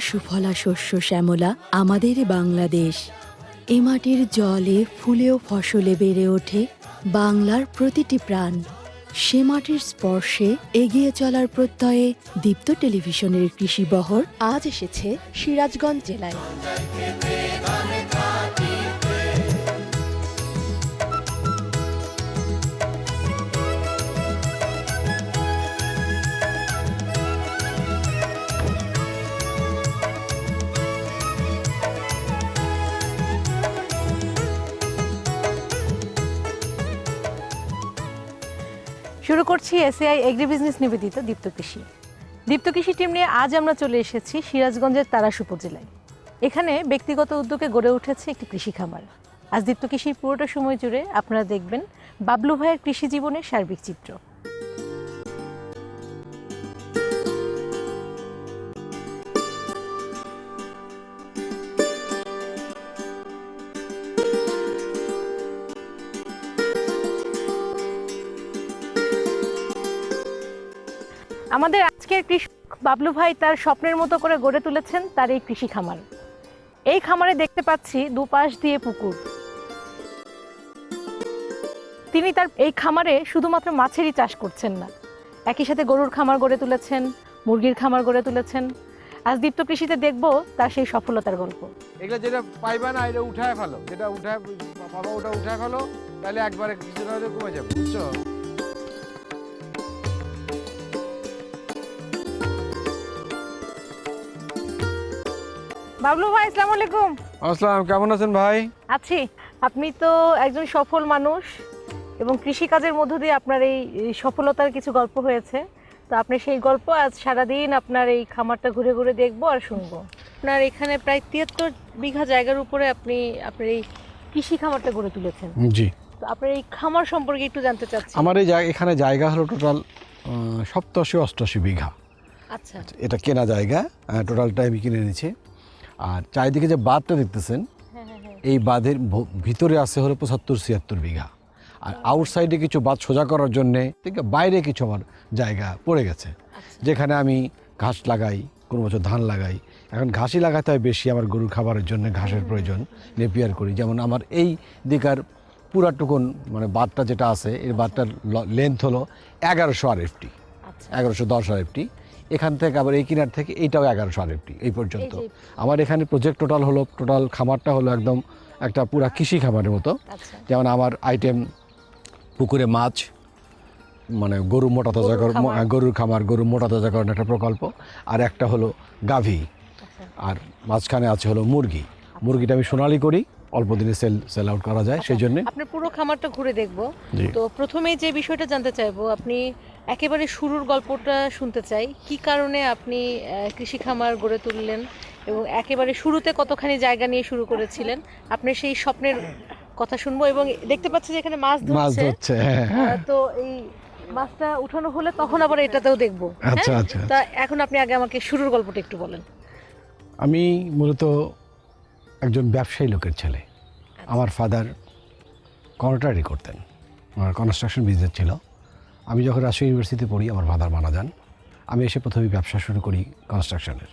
সুজলা সুফলা শস্য শ্যামলা আমাদের বাংলাদেশ। এ মাটির জলে ফুলেও ফসলে বেড়ে ওঠে বাংলার প্রতিটি প্রাণ। সে মাটির স্পর্শে এগিয়ে চলার প্রত্যয়ে দীপ্ত টেলিভিশনের কৃষি বহর আজ এসেছে সিরাজগঞ্জ জেলায়। শুরু করছি এসএআই এগ্রি বিজনেস নিবেদিত দীপ্ত কৃষি। দীপ্ত কৃষি টিম নিয়ে আজ আমরা চলে এসেছি সিরাজগঞ্জের তারাস উপজেলায় এখানে ব্যক্তিগত উদ্যোগে গড়ে উঠেছে একটি কৃষি খামার। আজ দীপ্ত কৃষির পুরোটা সময় জুড়ে আপনারা দেখবেন বাবলু ভাইয়ের কৃষি জীবনের সার্বিক চিত্র। আমাদের আজকের কৃষক বাবলু ভাই তার স্বপ্নের মতো করে গড়ে তুলেছেন তার এই কৃষি খামার। এই খামারে দেখতে পাচ্ছি দুপাশ দিয়ে পুকুর। তিনি তার এই খামারে শুধুমাত্র মাছেরই চাষ করছেন না, একই সাথে গরুর খামার গড়ে তুলেছেন, মুরগির খামার গড়ে তুলেছেন। আজ দীপ্ত কৃষিতে দেখব তার সেই সফলতার গল্প। এগুলো যেটা পাইবা না, এটা উঠায় ফেলো। যেটা উঠায় পাবা ওটা উঠায় ফেলো, তাহলে একবারে কিছুটা কমে যাবে, বুঝছ? বাবলু ভাই আসসালামু আলাইকুম। আসসালাম কেমন আছেন ভাই? আছি। আপনি তো একজন সফল মানুষ এবং কৃষিকাজের মধ্য দিয়ে আপনার এই সফলতার কিছু গল্প হয়েছে। তো আপনি সেই গল্প আজ সারাদিন আপনার এই খামারটা ঘুরে ঘুরে দেখব আর শুনব। আপনার এখানে প্রায় তিয়াত্তর বিঘা জায়গার উপরে আপনি আপনার এই কৃষি খামারটা গড়ে তুলেছেন। জি। তো আপনার এই খামার সম্পর্কে একটু জানতে চাচ্ছি। আমার এই জায়গা এখানে জায়গা হলো টোটাল সপ্তাশি অষ্টাশি বিঘা। আচ্ছা। এটা কেনা জায়গা টোটালটা আমি কিনে নিয়েছি আর চারিদিকে যে বাঁধটা দেখতেছেন হ্যাঁ হ্যাঁ হ্যাঁ। এই বাঁধের ভিতরে আছে হলো পঁচাত্তর ছিয়াত্তর বিঘা। আর আউটসাইডে কিছু বাঁধ সোজা করার জন্যে ঠিক বাইরে কিছু আমার জায়গা পড়ে গেছে। আচ্ছা। যেখানে আমি ঘাস লাগাই কোনো বছর ধান লাগাই। এখন ঘাসই লাগাতে হয় বেশি আমার গরুর খাবারের জন্য ঘাসের প্রয়োজন নেপিয়ার করি। যেমন আমার এই দিকার পুরাটুকুন মানে বাঁধটা যেটা আছে এর বাঁধটার লেন্থ হলো এগারোশো আর এফটি আচ্ছা। এগারোশো দশ আর এফটি এখান থেকে আবার এই কিনার থেকে এইটাও এগারোশো আর এফটি এই পর্যন্ত আমার এখানে প্রজেক্ট টোটাল হলো টোটাল খামারটা হলো একদম একটা পুরা কৃষি খামারের মতো। আচ্ছা। যেমন আমার আইটেম পুকুরে মাছ মানে গরু মোটা তাজা গরুর খামার। গরুর খামার গরু মোটা তাজা করার একটা প্রকল্প। আর একটা হলো গাভী। আচ্ছা। আর মাঝখানে আছে হলো মুরগি। মুরগিটা আমি সোনালি করি অল্প দিনে সেল সেল আউট করা যায় সেই জন্যে। আপনার পুরো খামারটা ঘুরে দেখব। তো প্রথমেই যে বিষয়টা জানতে চাইব আপনি একেবারে শুরুর গল্পটা শুনতে চাই। কি কারণে আপনি কৃষি খামার গড়ে তুললেন এবং একেবারে শুরুতে কতখানি জায়গা নিয়ে শুরু করেছিলেন? আপনার সেই স্বপ্নের কথা শুনব এবং দেখতে পাচ্ছি যে এখানে মাছ ধরছে। হ্যাঁ। তো এই মাছটা উঠানো হলে তখন আবার এটাতেও দেখব। আচ্ছা হ্যাঁ? আচ্ছা। তা এখন আপনি আগে আমাকে শুরুর গল্পটা একটু বলেন। আমি মূলত একজন ব্যবসায়ী লোকের ছেলে। আমার ফাদার কন্ট্রাক্টারি করতেন আমার কনস্ট্রাকশন বিজনেস ছিল। আমি যখন রাজশাহী ইউনিভার্সিটিতে পড়ি, আমার ফাদার মারা যান, আমি এসে প্রথমে ব্যবসা শুরু করি কনস্ট্রাকশনের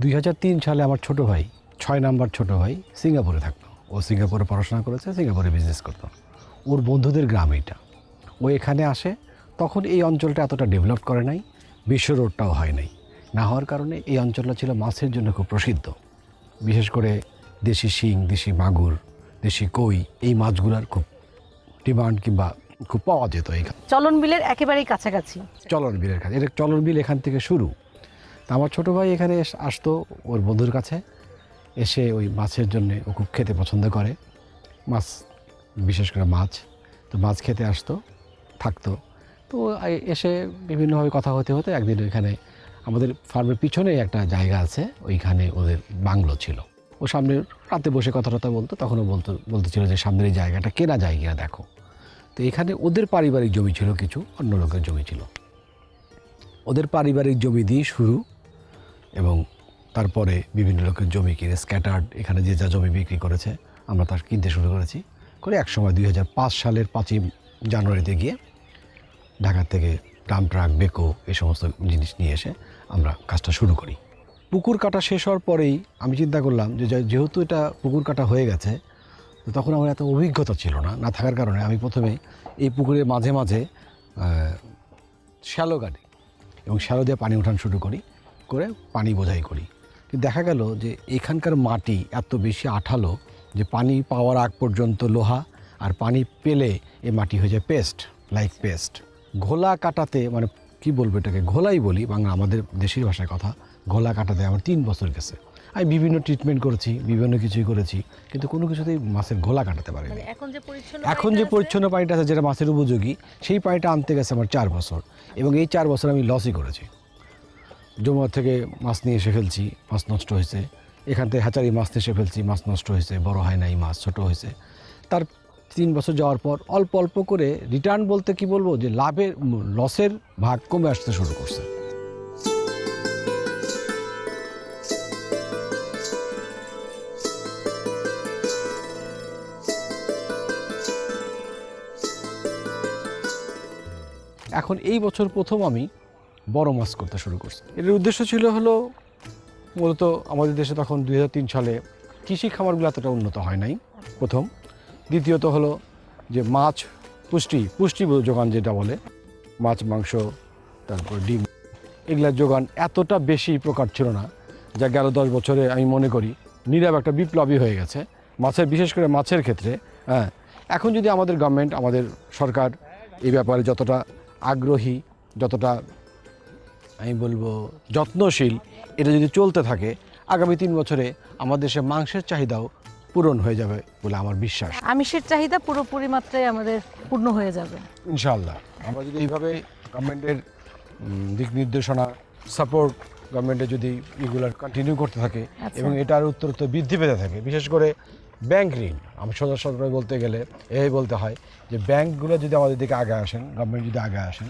দুই হাজার তিন সালে আমার ছোট ভাই, ছয় নাম্বার ছোট ভাই সিঙ্গাপুরে থাকতো। ও সিঙ্গাপুরে পড়াশোনা করেছে, সিঙ্গাপুরে বিজনেস করতো। ওর বন্ধুদের গ্রাম এইটা। ও এখানে আসে, তখন এই অঞ্চলটা এতটা ডেভেলপ করে নাই, বিশ্ব রোডটাও হয় নাই। না হওয়ার কারণে এই অঞ্চলটা ছিল মাছের জন্য খুব প্রসিদ্ধ। বিশেষ করে দেশি শিং, দেশি মাগুর, দেশি কই, এই মাছগুলোর খুব ডিমান্ড কিংবা খুব পাওয়া যেত এখানে চলন বিলের একেবারেই কাছাকাছি। চলন বিলের কাছে। এটা চলন বিল এখান থেকে শুরু। তা আমার ছোটো ভাই এখানে আসতো ওর বন্ধুর কাছে। এসে ওই মাছের জন্য ও খুব খেতে পছন্দ করে। মাছ বিশেষ করে মাছ। তো মাছ খেতে আসতো থাকতো। তো এসে বিভিন্নভাবে কথা হতে হতে একদিন ওইখানে আমাদের ফার্মের পিছনেই একটা জায়গা আছে ওইখানে ওদের বাংলো ছিল। ও সামনে রাতে বসে কথা টথা বলতো তখনও বলতো বলতে ছিল যে সামনের এই জায়গাটা কেনা জায়গা দেখো। তো এখানে ওদের পারিবারিক জমি ছিল কিছু, অন্য লোকের জমি ছিল। ওদের পারিবারিক জমি দিয়ে শুরু এবং তারপরে বিভিন্ন লোকের জমি কিনে স্ক্যাটার্ড এখানে যে যা জমি বিক্রি করেছে, আমরা তার কিনতে শুরু করেছি। করে এক সময় দুই হাজার পাঁচ সালের পাঁচই জানুয়ারিতে গিয়ে ঢাকা থেকে ট্রাম ট্রাক, বেকো এই সমস্ত জিনিস নিয়ে এসে আমরা কাজটা শুরু করি। পুকুর কাটা শেষ হওয়ার পরেই আমি চিন্তা করলাম যে, যেহেতু এটা পুকুর কাটা হয়ে গেছে তখন আমার এত অভিজ্ঞতা ছিল না না থাকার কারণে আমি প্রথমে এই পুকুরের মাঝে মাঝে শ্যালো কাটি এবং শ্যালো দিয়ে পানি উঠান শুরু করি, করে পানি বোঝাই করি। কিন্তু দেখা গেল যে এখানকার মাটি এত বেশি আঠালো যে পানি পাওয়ার আগ পর্যন্ত লোহা আর পানি পেলে এ মাটি হয়ে যায় পেস্ট লাইক পেস্ট। ঘোলা কাটাতে মানে কি বলব এটাকে, ঘোলাই বলি, বাংলা আমাদের দেশের ভাষায় কথা, ঘোলা কাটাতে আমার তিন বছর গেছে। আমি বিভিন্ন ট্রিটমেন্ট করেছি বিভিন্ন কিছুই করেছি কিন্তু কোনো কিছুতেই মাছের ঘোলা কাটাতে পারিনি। মানে এখন যে পরিচ্ছন্ন এখন যে পানিটা আছে, পরিচ্ছন্ন পানিটা আছে যেটা মাছের উপযোগী সেই পানিটা আনতে গেছে আমার চার বছর। এবং এই চার বছর আমি লসই করেছি। জমা থেকে মাছ নিয়ে এসে ফেলছি মাছ নষ্ট হয়েছে। এখান থেকে হ্যাচারি মাছ নিয়ে এসে ফেলছি মাছ নষ্ট হয়েছে বড় হয় নাই মাছ ছোট হয়েছে। তার তিন বছর যাওয়ার পর অল্প অল্প করে রিটার্ন বলতে কি বলব? যে লাভের লসের ভাগ কমে আসতে শুরু করছে। এখন এই বছর প্রথম আমি বড় মাছ করতে শুরু করছি। এর উদ্দেশ্য ছিল হলো মূলত আমাদের দেশে তখন দু হাজার তিন সালে কৃষি খামারগুলো এতটা উন্নত হয় নাই, প্রথম। দ্বিতীয়ত হলো যে মাছ পুষ্টি পুষ্টি যোগান যেটা বলে, মাছ, মাংস, তারপর ডিম, এগুলার যোগান এতটা বেশি প্রকার ছিল না, যা গেল দশ বছরে আমি মনে করি নীরব একটা বিপ্লবী হয়ে গেছে। মাছের, বিশেষ করে মাছের ক্ষেত্রে হ্যাঁ এখন যদি আমাদের গভর্নমেন্ট আমাদের সরকার এই ব্যাপারে যতটা আগ্রহী যতটা আমি বলব যত্নশীল এটা যদি চলতে থাকে আগামী তিন বছরে আমাদের দেশে মাংসের চাহিদাও পূরণ হয়ে যাবে বলে আমার বিশ্বাস। আমিষের চাহিদা পুরোপুরি মাত্রায় আমাদের পূর্ণ হয়ে যাবে। ইনশাল্লাহ আমরা যদি এইভাবে গভর্নমেন্টের দিক নির্দেশনা সাপোর্ট গভর্নমেন্টে যদি রেগুলার কন্টিনিউ করতে থাকে আচ্ছা। এবং এটার উত্তরোত্তর বৃদ্ধি পেতে থাকে বিশেষ করে ব্যাংক ঋণ। আমি সদর সরকার বলতে গেলে এই বলতে হয় যে ব্যাংকগুলো যদি আমাদের দিকে আগে আসেন গভর্নমেন্ট যদি আগে আসেন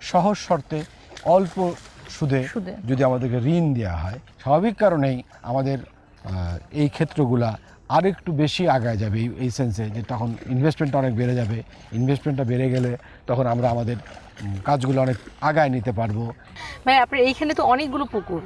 সহজ শর্তে অল্প সুদে। যদি আমাদেরকে ঋণ দেওয়া হয় স্বাভাবিক কারণেই আমাদের এই ক্ষেত্রগুলা আর একটু বেশি আগায় যাবে এই- এই সেন্সে যে তখন ইনভেস্টমেন্টটা অনেক বেড়ে যাবে। ইনভেস্টমেন্টটা বেড়ে গেলে তখন আমরা আমাদের কাজগুলো অনেক আগায় নিতে পারব। ভাই আপনার এইখানে তো অনেকগুলো পুকুর।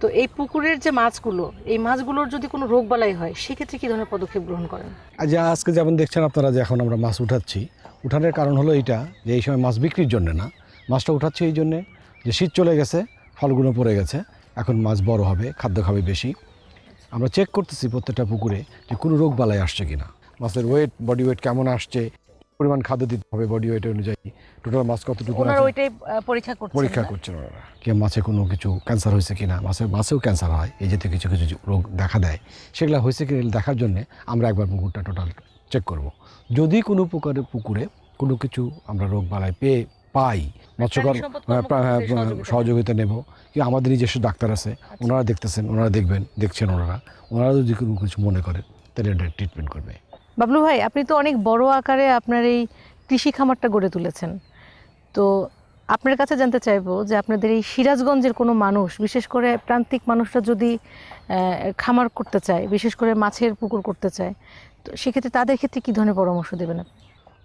তো এই পুকুরের যে মাছগুলো, এই মাছগুলোর যদি কোনো রোগ বালাই হয়, সেক্ষেত্রে কি ধরনের পদক্ষেপ গ্রহণ করেন? যে আজকে যেমন দেখছেন আপনারা যে এখন আমরা মাছ উঠাচ্ছি, উঠানোর কারণ হলো এইটা যে এই সময় মাছ বিক্রির জন্য না। মাছটা উঠাচ্ছি এই জন্যে যে শীত চলে গেছে, ফলগুলো পড়ে গেছে, এখন মাছ বড় হবে, খাদ্য খাবে বেশি। আমরা চেক করতেছি প্রত্যেকটা পুকুরে যে কোনো রোগ বালাই আসছে কিনা, মাছের ওয়েট বডি ওয়েট কেমন আসছে। পরিমাণ খাদ্য দিতে হবে বডি ওয়েট অনুযায়ী। টোটাল মাছ কতটুকু ওনারা ওইটাই পরীক্ষা করছেন পরীক্ষা না? করছেন ওনারা। কে মাছে কোনো কিছু ক্যান্সার হয়েছে কিনা? মাছের মাছেও ক্যান্সার হয় এই জাতীয় কিছু কিছু রোগ দেখা দেয়। সেগুলো হয়েছে কি দেখার জন্য আমরা একবার পুকুরটা টোটাল চেক করব। যদি কোনো পুকুরে পুকুরে কোনো কিছু আমরা রোগ বালাই পেয়ে পাই মৎস্যকর হ্যাঁ, হ্যাঁ, সহযোগিতা। নেব। কি আমাদের নিজস্ব ডাক্তার আছে ওনারা দেখতেছেন ওনারা দেখবেন দেখছেন ওনারা। ওনারা যদি কোনো কিছু মনে করেন তাহলে ট্রিটমেন্ট করবে। বাবলু ভাই, আপনি তো অনেক বড় আকারে আপনার এই কৃষি খামারটা গড়ে তুলেছেন। তো আপনার কাছে জানতে চাইব যে আপনাদের এই সিরাজগঞ্জের কোনো মানুষ, বিশেষ করে প্রান্তিক মানুষরা যদি খামার করতে চায়, বিশেষ করে মাছের পুকুর করতে চায়, তো সেক্ষেত্রে তাদের ক্ষেত্রে কী ধরনের পরামর্শ দেবেন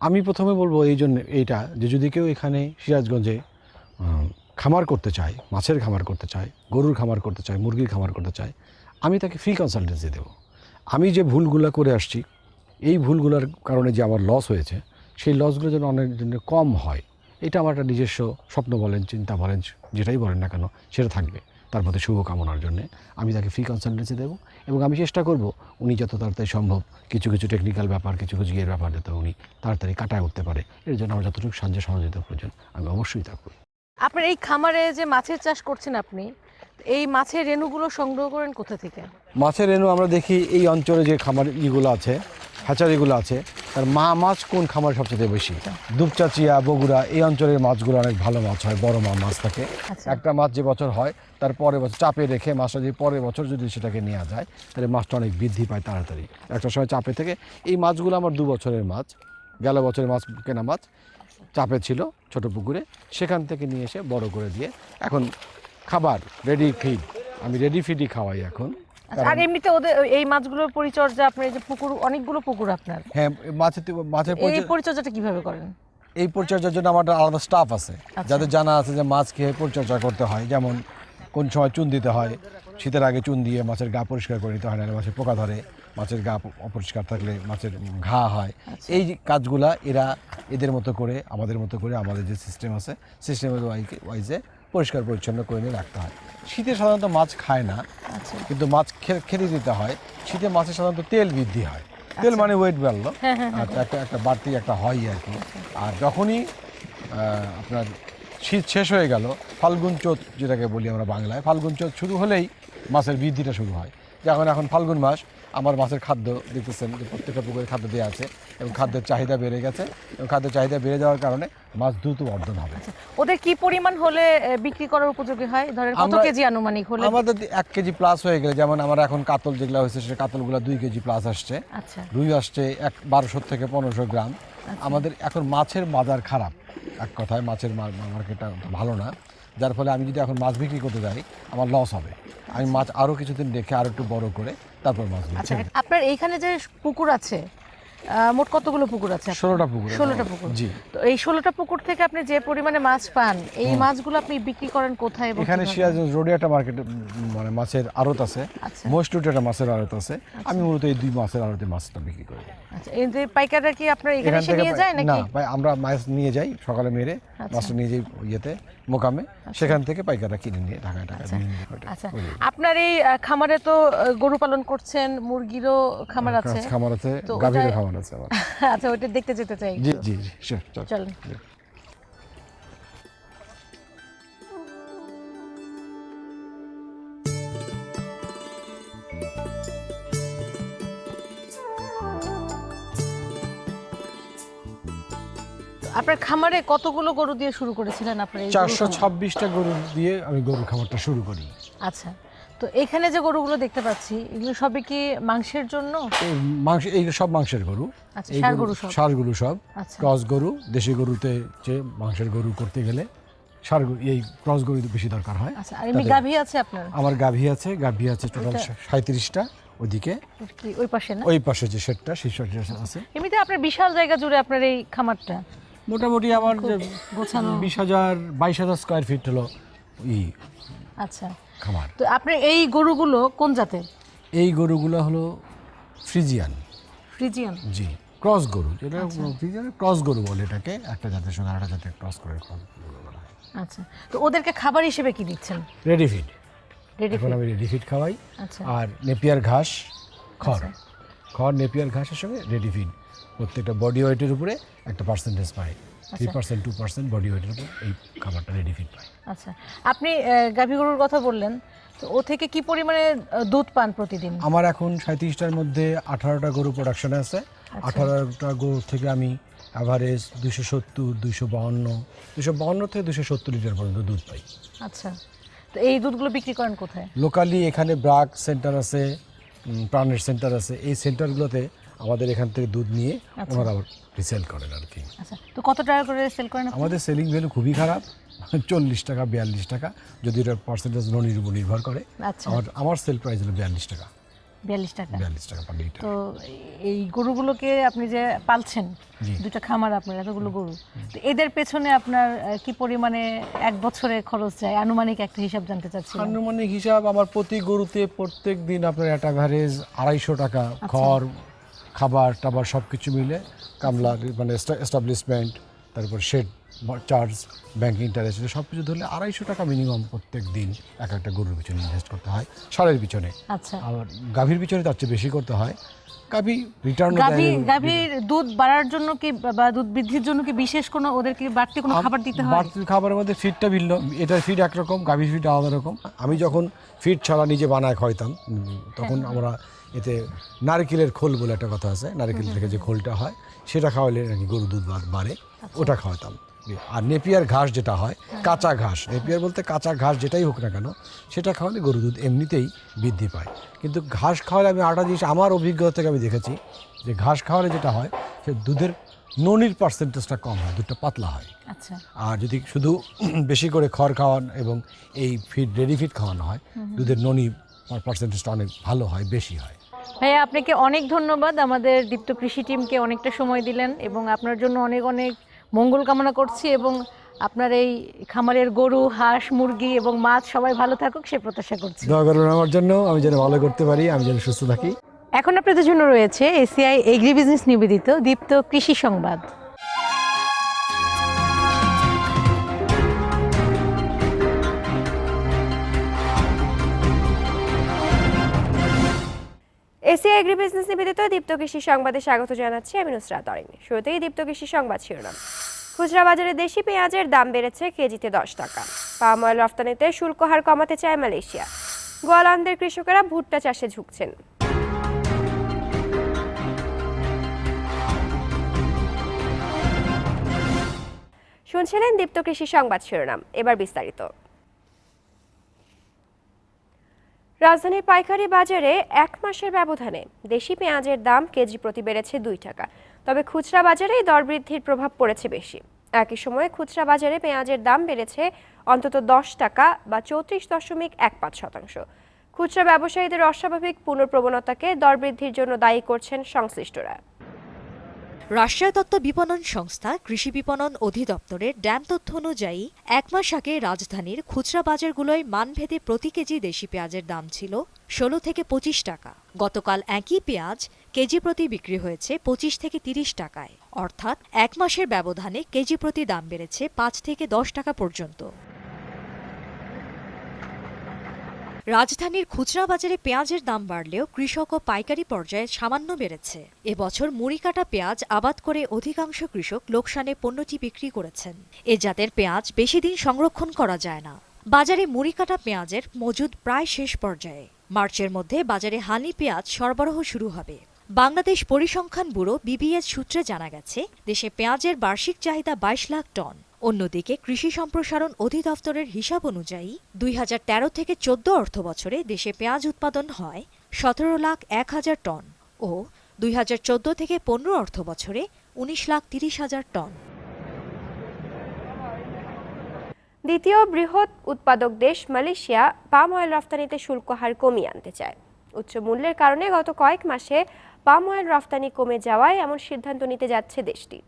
আমি প্রথমে বলব এই জন্য এইটা, যে যদি কেউ এখানে সিরাজগঞ্জে খামার করতে চায়, মাছের খামার করতে চায়, গরুর খামার করতে চায়, মুরগির খামার করতে চায়, আমি তাকে ফ্রি কনসালটেন্সি দেব। আমি যে ভুলগুলো করে আসছি এই ভুলগুলোর কারণে যে আমার লস হয়েছে, সেই লসগুলো যেন অনেক জন্য কম হয়, এটা আমার একটা নিজস্ব স্বপ্ন বলেন, চিন্তা বলেন, যেটাই বলেন না কেন, সেটা থাকবে। তার প্রতি শুভকামনার জন্যে আমি তাকে ফ্রি কনসালটেন্সি দেবো এবং আমি চেষ্টা করব উনি যত তাড়াতাড়ি সম্ভব কিছু কিছু টেকনিক্যাল ব্যাপার, কিছু কিছু ইয়ের ব্যাপার যাতে উনি তাড়াতাড়ি কাটায় উঠতে পারে। এর জন্য আমার যতটুকু সাহায্য সহযোগিতা প্রয়োজন, আমি অবশ্যই থাকব। আপনার এই খামারে যে মাছের চাষ করছেন আপনি এই মাছের রেণুগুলো সংগ্রহ করেন কোথা থেকে? মাছের রেণু আমরা দেখি এই অঞ্চলে যে খামার ইগুলো আছে হ্যাচারিগুলো আছে তার মা মাছ কোন খামার সবচেয়ে বেশি? দুপচাচিয়া বগুড়া এই অঞ্চলের মাছগুলো অনেক ভালো মাছ হয় বড় মা মাছ থাকে। আচ্ছা। একটা মাছ যে বছর হয় তার পরের বছর চাপে রেখে মাছটা যদি পরের বছর যদি সেটাকে নেওয়া যায় তাহলে মাছটা অনেক বৃদ্ধি পায় তাড়াতাড়ি। একটা সময় চাপে থেকে এই মাছগুলো আমার দু বছরের মাছ গেল বছরের মাছ কেনা মাছ চাপে ছিল ছোট পুকুরে সেখান থেকে নিয়ে এসে বড় করে দিয়ে এখন খাবার রেডি ফিড আমি রেডি ফিডই খাওয়াই এখন। আচ্ছা, আর এমনিতে ওদের এই মাছগুলোর পরিচর্যা আপনার এই যে পুকুর অনেকগুলো পুকুর আপনার? হ্যাঁ মাছের মাছের এই পরিচর্যাটা কীভাবে করেন? এই পরিচর্যার জন্য আমার আলাদা স্টাফ আছে। আচ্ছা। যাদের জানা আছে যে মাছ খেয়ে পরিচর্যা করতে হয়। যেমন কোন সময় চুন দিতে হয় শীতের আগে চুন দিয়ে মাছের গা পরিষ্কার করে নিতে হয় না মাছের পোকা ধরে। মাছের গা অপরিষ্কার থাকলে মাছের ঘা হয়। এই যে কাজগুলা এরা এদের মতো করে আমাদের মতো করে আমাদের যে সিস্টেম আছে সিস্টেমের ওয়াইজে পরিষ্কার পরিচ্ছন্ন করে নিয়ে রাখতে হয়। শীতে সাধারণত মাছ খায় না আচ্ছা। কিন্তু মাছ খেতে দিতে হয়। শীতে মাছের সাধারণত তেল বৃদ্ধি হয়। তেল মানে ওয়েট বাড়লো। হ্যাঁ, হ্যাঁ, আচ্ছা একটা একটা বাড়তি একটা হয় আর কি। আর যখনই আপনার শীত শেষ হয়ে গেল ফাল্গুন চোত যেটাকে বলি আমরা বাংলায় ফাল্গুন চোত শুরু হলেই মাছের বৃদ্ধিটা শুরু হয়। যখন এখন ফাল্গুন মাস আমার মাছের খাদ্য দেখতেছেন যে প্রত্যেকটা পুকুরে খাদ্য দেওয়া আছে এবং খাদ্যের চাহিদা বেড়ে গেছে এবং খাদ্যের চাহিদা বেড়ে যাওয়ার কারণে মাছ দ্রুত বর্ধন হবে। ওদের কি পরিমাণ হলে বিক্রি করার উপযোগী হয়? ধরেন কত কেজি আনুমানিক হলে? আমাদের এক কেজি প্লাস হয়ে গেলে যেমন আমার এখন কাতল যেগুলো হয়েছে সেটা কাতলগুলো দুই কেজি প্লাস আসছে। আচ্ছা। রুই আসছে এক বারোশো থেকে পনেরোশো গ্রাম। আমাদের এখন মাছের বাজার খারাপ এক কথায় মাছের মার্কেটটা ভালো না। যার ফলে আমি যদি এখন মাছ বিক্রি করতে যাই আমার লস হবে। আমি মাছ আরও কিছুদিন রেখে আরও একটু বড় করে তারপর মাছ আচ্ছা আপনার এইখানে যে পুকুর আছে মোট কতগুলো পুকুর আছে ষোলোটা পুকুর ষোলোটা পুকুর। জি। তো এই ষোলোটা পুকুর থেকে আপনি যে পরিমাণে মাছ পান এই মাছগুলো আপনি বিক্রি করেন কোথায় এখানে কীভাবে? সিরাজ রোডে একটা মার্কেট মানে মাছের আড়ত আছে। আচ্ছা। মোস্ট রোডে একটা মাছের আড়ত আছে। আমি মূলত এই দুই মাছের আড়তে মাছটা বিক্রি করি। আচ্ছা এই যে পাইকাররা কি আপনার এখানে এসে নিয়ে যায় না নাকি? ভাই আমরা মাছ নিয়ে যাই সকালে মেরে মাছটা নিয়ে যাই ইয়েতে মোকামে। সেখান থেকে পাইকাররা কিনে নিয়ে ঢাকায় ওটা আচ্ছা। আপনার এই খামারে তো গরু পালন করছেন মুরগিরও খামার আছে। খামার আছে তো গাভীর ওটা- খামার আছে আমার। আচ্ছা ওইটা দেখতে যেতে চাই। জি জি জি চল। চলেন আপনার খামারে কতগুলো গরু দিয়ে শুরু করেছিলেন আপনার চারশো ছাব্বিশটা গরু দিয়ে আমি গরুর খামারটা শুরু করি। আচ্ছা। তো এখানে যে গরুগুলো দেখতে পাচ্ছি এগুলো সবই কি মাংসের জন্য? মাংস এই সব মাংসের গরু। আচ্ছা, ষাঁড় গরু সব। ষাঁড় গরু সব। আচ্ছা। ক্রস গরু দেশি গরুতে যে মাংসের গরু করতে গেলে ষাঁড় গরু এই ক্রস গরু বেশি দরকার হয়। আচ্ছা আর এমনি গাভী আছে আপনার? আমার গাভী আছে গাভী আছে টোটাল সাঁত্রিশটা ওদিকে। ওই পাশে না? ওই পাশে যে শেডটা সেই শেডটা আছে। এমনিতে আপনার বিশাল জায়গা জুড়ে আপনার এই খামারটা? মোটামুটি আমার বিশ হাজার বাইশ হাজার স্কোয়ার ফিট হলো ই। আচ্ছা। খামার তো আপনার এই গরুগুলো কোন জাতের? এই গরুগুলো হলো ফ্রিজিয়ান। ফ্রিজিয়ান? জি ক্রস গরু। যেটা ফ্রিজিয়ান ক্রস গরু বলে এটাকে। একটা জাতের সঙ্গে আরেকটা জাতের ক্রস করে ক্রস আচ্ছা। তো ওদেরকে খাবার হিসেবে কি দিচ্ছেন? রেডি ফিড রেডি এখন আমি রেডি ফিড খাওয়াই। আচ্ছা। আর নেপিয়ার ঘাস খড়। খড় নেপিয়ার ঘাসের সঙ্গে রেডি ফিড প্রত্যেকটা বডি ওয়েটের উপরে একটা পার্সেন্টেজ পায় three percent two percent body ওয়েটের উপর এই খাবারটা রেডি ফিড পায় আচ্ছা। আপনি গাভী গরুর কথা বললেন তো ও থেকে কি পরিমাণে দুধ পান প্রতিদিন? আমার এখন সাঁত্রিশটার মধ্যে আঠারোটা গরু প্রোডাকশনে আছে। আঠারোটা গরু থেকে আমি অ্যাভারেজ দুশো সত্তর দুশো বাহান্ন দুশো বাহান্ন থেকে দুশো সত্তর লিটার পর্যন্ত দুধ পাই। আচ্ছা। তো এই দুধগুলো বিক্রি করেন কোথায়? লোকালি এখানে ব্রাক সেন্টার আছে প্রাণের সেন্টার আছে। এই সেন্টারগুলোতে আমাদের এখান থেকে দুধ নিয়ে ওনারা আবার রিসেল করেন আর কি। আচ্ছা তো কত টাকা করে সেল করেন? আমাদের সেলিং ভ্যালু খুবই খারাপ চল্লিশ টাকা বিয়াল্লিশ টাকা যদি এটা পার্সেন্টেজ ননির উপর নির্ভর করে। আচ্ছা। আমার আমার সেল প্রাইস হলো বিয়াল্লিশ টাকা। বিয়াল্লিশ টাকা। বিয়াল্লিশ টাকা পার লিটার তো এই গরুগুলোকে আপনি যে পালছেন। দুটো খামার আপনার এতগুলো গরু তো এদের পেছনে আপনার কি পরিমাণে এক বছরে খরচ যায়? আনুমানিক একটা হিসাব জানতে চাচ্ছি আনুমানিক হিসাব আমার প্রতি গরুতে প্রত্যেক দিন আপনার একটা অ্যাভারেজ আড়াইশো টাকা আচ্ছা। খড় খাবার টাবার সব কিছু মিলে কামলা মানে এস্টাবলিশমেন্ট তারপর শেড চার্জ ব্যাংক ইন্টারেস্ট সব কিছু ধরলে আড়াইশো টাকা মিনিমাম প্রত্যেক দিন এক একটা গরুর পিছনে ইনভেস্ট করতে হয় সারের পিছনে। আচ্ছা। আর গাভীর পিছনে তার চেয়ে বেশি করতে হয়। গাভী রিটার্ন গাভী গাভীর দুধ বাড়ার জন্য কি বা দুধ বৃদ্ধির জন্য কি বিশেষ কোনো ওদেরকে বাড়তি কোনো খাবার দিতে হয়? বাড়তি খাবারের মধ্যে ফিডটা ভিন্ন। এটার ফিড একরকম গাভীর ফিড আলাদা রকম। আমি যখন ফিড ছাড়া নিজে বানায় খাইতাম তখন হ্যাঁ। আমরা এতে নারকেলের খোল বলে একটা কথা আছে নারকেল থেকে যে খোলটা হয় সেটা খাওয়ালে নাকি গরু দুধ বাড়ে আচ্ছা। ওটা খাওয়াতাম। আর নেপিয়ার ঘাস যেটা হয়। কাঁচা ঘাস। নেপিয়ার বলতে কাঁচা ঘাস যেটাই হোক না কেন সেটা খাওয়ালে গরু দুধ এমনিতেই বৃদ্ধি পায়। কিন্তু ঘাস খাওয়ালে আমি আটা জিনিস আমার অভিজ্ঞতা থেকে আমি দেখেছি যে ঘাস খাওয়ালে যেটা হয় সে দুধের ননির পার্সেন্টেজটা কম হয় দুধটা পাতলা হয়। আচ্ছা। আর যদি শুধু বেশি করে খড় খাওয়ান এবং এই ফিড রেডি ফিড খাওয়ানো হয় দুধের ননি পার্সেন্টেজটা অনেক ভালো হয় বেশি হয়। ভাইয়া আপনাকে অনেক ধন্যবাদ। আমাদের দীপ্ত কৃষি টিমকে অনেকটা সময় দিলেন এবং আপনার জন্য অনেক অনেক মঙ্গল কামনা করছি এবং আপনার এই খামারের গরু হাঁস মুরগি এবং মাছ সবাই ভালো থাকুক সে প্রত্যাশা করছি। দোয়া করুন আমার জন্য আমি যেন ভালো করতে পারি আমি যেন সুস্থ থাকি। এখন আপনাদের জন্য রয়েছে এসিআই এগ্রি বিজনেস নিবেদিত দীপ্ত কৃষি সংবাদ। এসিআই এগ্রি বিজনেস নিবেদিত দীপ্ত কৃষি সংবাদে স্বাগত জানাচ্ছি আমি নুসরাত অরিন শুরুতেই দীপ্ত কৃষি সংবাদ শিরোনাম। খুচরা বাজারে দেশি পেঁয়াজের দাম বেড়েছে কেজিতে দশ টাকা। পাম অয়েল রফতানিতে শুল্ক হার কমাতে চায় মালয়েশিয়া। গোয়ালন্দের কৃষকেরা ভুট্টা চাষে ঝুঁকছেন। শুনছিলেন দীপ্ত কৃষি সংবাদ শিরোনাম। এবার বিস্তারিত। রাজধানীর পাইকারি বাজারে এক মাসের ব্যবধানে দেশি পেঁয়াজের দাম কেজি প্রতি বেড়েছে দুই টাকা। তবে খুচরা বাজারে দর বৃদ্ধির প্রভাব পড়েছে বেশি। একই সময়ে খুচরা বাজারে পেঁয়াজের দাম বেড়েছে অন্তত দশ টাকা বা চৌত্রিশ দশমিক এক পাঁচ শতাংশ। খুচরা ব্যবসায়ীদের অস্বাভাবিক পুনঃপ্রবণতাকে দর বৃদ্ধির জন্য দায়ী করছেন সংশ্লিষ্টরা। রাশিয়া দত্ত বিপণন সংস্থা, কৃষি বিপণন অধিদপ্তরের ড্যাম তথ্য অনুযায়ী, এক মাস আগে রাজধানীর খুচরা বাজারগুলোয় মানভেদে প্রতি কেজি দেশি পেঁয়াজের দাম ছিল ষোলো থেকে পঁচিশ টাকা। গতকাল একই পেঁয়াজ কেজি প্রতি বিক্রি হয়েছে পঁচিশ থেকে তিরিশ টাকায়। অর্থাৎ এক মাসের ব্যবধানে কেজি প্রতি দাম বেড়েছে পাঁচ থেকে দশ টাকা পর্যন্ত। রাজধানীর খুচরা বাজারে পেঁয়াজের দাম বাড়লেও কৃষক ও পাইকারি পর্যায়ে সামান্য বেড়েছে। এবছর মুড়িকাটা পেঁয়াজ আবাদ করে অধিকাংশ কৃষক লোকসানে পণ্যটি বিক্রি করেছেন। এ জাতের পেঁয়াজ বেশি দিন সংরক্ষণ করা যায় না। বাজারে মুড়িকাটা পেঁয়াজের মজুদ প্রায় শেষ পর্যায়ে। মার্চের মধ্যে বাজারে হানি পেঁয়াজ সরবরাহ শুরু হবে। বাংলাদেশ পরিসংখ্যান ব্যুরো বিবিএস সূত্রে জানা গেছে, দেশে পেঁয়াজের বার্ষিক চাহিদা বাইশ লাখ টন। অন্যদিকে কৃষি সম্প্রসারণ অধিদপ্তরের হিসাব অনুযায়ী দুই হাজার তেরো থেকে চোদ্দ অর্থ বছরে দেশে পেঁয়াজ উৎপাদন হয় সতেরো লাখ এক হাজার টন ও দুই হাজার চোদ্দ থেকে পনেরো অর্থ বছরে উনিশ লাখ তিরিশ হাজার টন। দ্বিতীয় বৃহৎ উৎপাদক দেশ মালয়েশিয়া পাম অয়েল রফতানিতে শুল্ক হার কমিয়ে আনতে চায়। উচ্চ মূল্যের কারণে গত কয়েক মাসে পাম অয়েল রফতানি কমে যাওয়ায় এমন সিদ্ধান্ত নিতে যাচ্ছে দেশটি।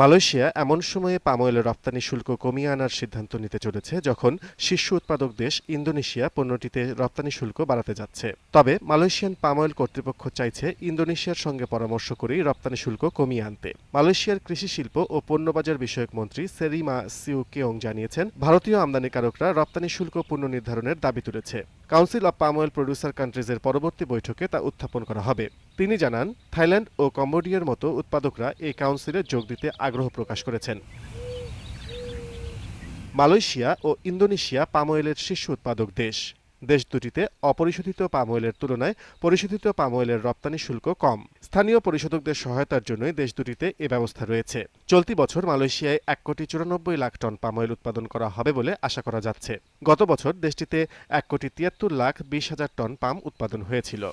মালয়েশিয়া এমন সময়ে পাম অয়েলের রপ্তানি শুল্ক কমিয়ে আনার সিদ্ধান্ত নিতে চলেছে যখন শীর্ষ উৎপাদক দেশ ইন্দোনেশিয়া পণ্যটিতে রপ্তানি শুল্ক বাড়াতে যাচ্ছে। তবে মালয়েশিয়ান পাম অয়েল কর্তৃপক্ষ চাইছে ইন্দোনেশিয়ার সঙ্গে পরামর্শ করেই রপ্তানি শুল্ক কমিয়ে আনতে। মালয়েশিয়ার কৃষি শিল্প ও পণ্যবাজার বিষয়ক মন্ত্রী সেরিমা সিউ কেওং জানিয়েছেন, ভারতীয় আমদানিকারকরা রপ্তানি শুল্ক পুনর্নির্ধারণের দাবি তুলেছে। Council of palm oil producer কান্ট্রিজের পরবর্তী বৈঠকে তা উত্থাপন করা হবে। তিনি জানান, থাইল্যান্ড ও কম্বোডিয়ার মতো উৎপাদকরা এই কাউন্সিলে যোগ দিতে আগ্রহ প্রকাশ করেছেন। মালয়েশিয়া ও ইন্দোনেশিয়া পাম অয়েলের শীর্ষ উৎপাদক দেশ। দেশ দুটিতে অপরিশোধিত পাম অয়েলের তুলনায় পরিশোধিত পাম অয়েলের রপ্তানি শুল্ক কম। স্থানীয় পরিশোধকদের সহায়তার জন্যই দেশ দুটিতে এ ব্যবস্থা রয়েছে। চলতি বছর মালয়েশিয়ায় এক কোটি চুরানব্বই লাখ টন পাম অয়েল উৎপাদন করা হবে বলে আশা করা যাচ্ছে। গত বছর দেশটিতে এক কোটি তিয়াত্তর লাখ বিশ হাজার টন পাম উৎপাদন হয়েছিল।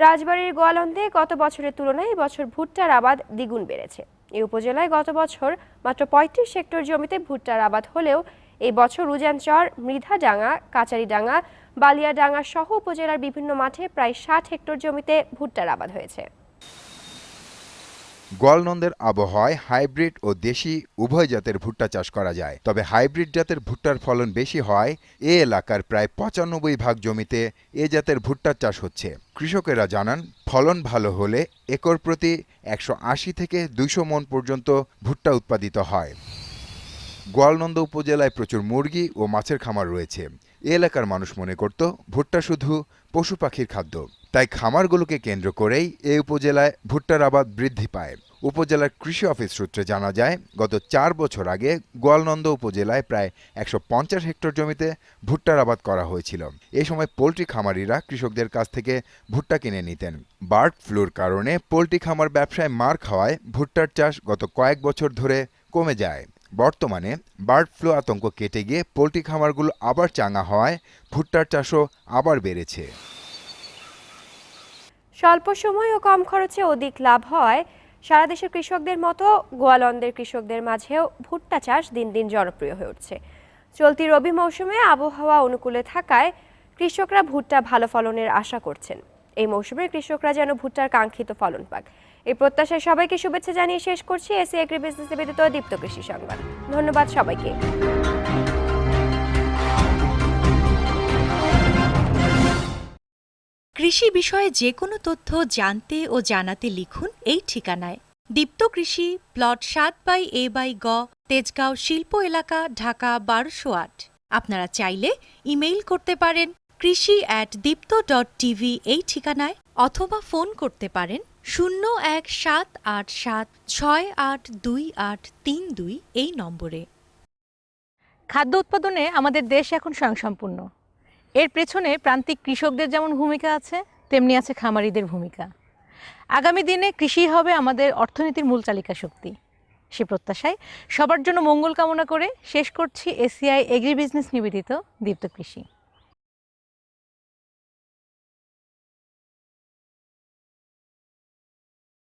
রাজবাড়ীর গোয়ালন্দে গত বছরের তুলনায় বছর ভুট্টার আবাদ দ্বিগুণ বেড়েছে। এই উপজেলায় গত বছর মাত্র পঁয়ত্রিশ হেক্টর জমিতে ভুট্টার আবাদ হলেও এই বছর উজানচর, মৃধাডাঙ্গা, কাচারিডাঙ্গা, বালিয়াডাঙ্গা সহ উপজেলার বিভিন্ন মাঠে প্রায় ষাট হেক্টর জমিতে ভুট্টার আবাদ হয়েছে। গোয়ালনন্দের আবহাওয়ায় হাইব্রিড ও দেশি উভয় জাতের ভুট্টা চাষ করা যায়। তবে হাইব্রিড জাতের ভুট্টার ফলন বেশি হয় এ এলাকার প্রায় পঁচানব্বই ভাগ জমিতে এ জাতের ভুট্টার চাষ হচ্ছে। কৃষকেরা জানান, ফলন ভালো হলে একর প্রতি একশো আশি থেকে দুইশো মন পর্যন্ত ভুট্টা উৎপাদিত হয়। গোয়ালনন্দ উপজেলায় প্রচুর মুরগি ও মাছের খামার রয়েছে। এ এলাকার মানুষ মনে করত, ভুট্টা শুধু পশু পাখির খাদ্য। তাই খামারগুলোকে কেন্দ্র করেই এ উপজেলায় ভুট্টার আবাদ বৃদ্ধি পায়। উপজেলার কৃষি অফিস সূত্রে জানা যায়, গত চার বছর আগে গোয়ালনন্দ উপজেলায় প্রায় একশো পঞ্চাশ হেক্টর জমিতে ভুট্টার আবাদ করা হয়েছিল। এ সময় পোলট্রি খামারিরা কৃষকদের কাছ থেকে ভুট্টা কিনে নিতেন। বার্ড ফ্লুর কারণে পোলট্রি খামার ব্যবসায় মার খাওয়ায় ভুট্টার চাষ গত কয়েক বছর ধরে কমে যায়। বর্তমানে বার্ড ফ্লু আতঙ্ক কেটে গিয়ে পোলট্রি খামারগুলো আবার চাঙা হওয়ায় ভুট্টার চাষও আবার বেড়েছে। স্বল্প সময় ও কম খরচে অধিক লাভ হয়। সারা দেশের কৃষকদের মতো গোয়ালন্দের কৃষকদের মাঝেও ভুট্টা চাষ দিন দিন জনপ্রিয় হয়ে উঠছে। চলতি রবি মৌসুমে আবহাওয়া অনুকূলে থাকায় কৃষকরা ভুট্টা ভালো ফলনের আশা করছেন। এই মৌসুমে কৃষকরা যেন ভুট্টার কাঙ্ক্ষিত ফলন পাক। এই প্রত্যাশায় সবাইকে শুভেচ্ছা জানিয়ে শেষ করছি এসি এগ্রি বিজনেস নিবেদিত দীপ্ত কৃষি সংবাদ। ধন্যবাদ সবাইকে। কৃষি বিষয়ে যে কোনো তথ্য জানতে ও জানাতে লিখুন এই ঠিকানায়। দীপ্ত কৃষি, প্লট সাত বাই এ বাই গ, তেজগাঁও শিল্প এলাকা, ঢাকা বারোশো আট। আপনারা চাইলে ইমেইল করতে পারেন কৃষি অ্যাট দীপ্ত ডট টিভি এই ঠিকানায়, অথবা ফোন করতে পারেন শূন্য এক সাত আট সাত ছয় আট দুই আট তিন দুই এই নম্বরে। খাদ্য উৎপাদনে আমাদের দেশ এখন স্বয়ংসম্পূর্ণ। এর পেছনে প্রান্তিক কৃষকদের যেমন ভূমিকা আছে, তেমনি আছে খামারিদের ভূমিকা। আগামী দিনে কৃষি হবে আমাদের অর্থনীতির মূল চালিকা শক্তি। সে প্রত্যাশায় সবার জন্য মঙ্গল কামনা করে শেষ করছি এসিআই এগ্রি বিজনেস নিবেদিত দীপ্ত কৃষি।